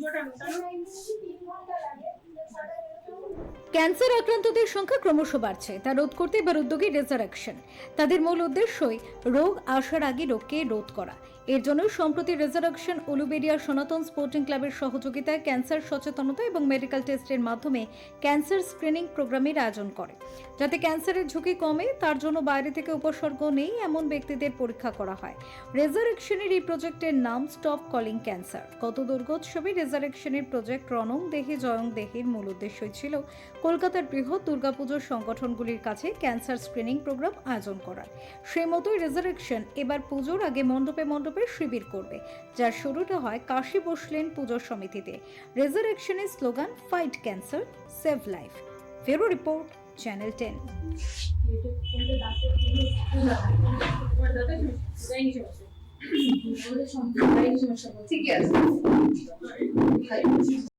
জোরে টানো ক্যান্সার আক্রান্তদের সংখ্যা ক্রমশ বাড়ছে। তা রোধ করতে এবার উদ্যোগী রেজারেকশন তাদের মূল উদ্দেশ্যই রোগ আসার আগে রোগকে রোধ করা। এর জন্য সম্প্রতি রেজারেকশন উলুবেরিয়া সনাতন স্পোর্টিং ক্লাবের সহযোগিতায় ক্যান্সার সচেতনতা এবং মেডিকেল টেস্টের মাধ্যমে ক্যান্সার স্ক্রিনিং প্রোগ্রামের আয়োজন করে। যাতে ক্যান্সারের ঝুঁকি কমে, তার জন্য বাইরে থেকে উপসর্গ নেই এমন ব্যক্তিদের পরীক্ষা করা হয়। রেজারেকশনের এই প্রজেক্টের নাম স্টপ কলিং ক্যান্সার গত দুর্গোৎসবে রেজারেকশনের প্রজেক্ট রণং দেহে, জয়ং দেহের মূল উদ্দেশ্যই ছিল কলকাতার বৃহৎ দুর্গাপুজোর সংগঠনগুলির কাছে ক্যান্সার স্ক্রিনিং প্রোগ্রাম আয়োজন করার। সেই মতোই রেজারেকশন এবার পুজোর আগে মণ্ডপে মণ্ডপে শিবির করবে, যার শুরুটা হয় কাশী বসলেন পুজোর সমিতিতে। রেজারেকশনের slogan fight cancer save life ফেরো রিপোর্ট চ্যানেল টেন ঠিকই আছে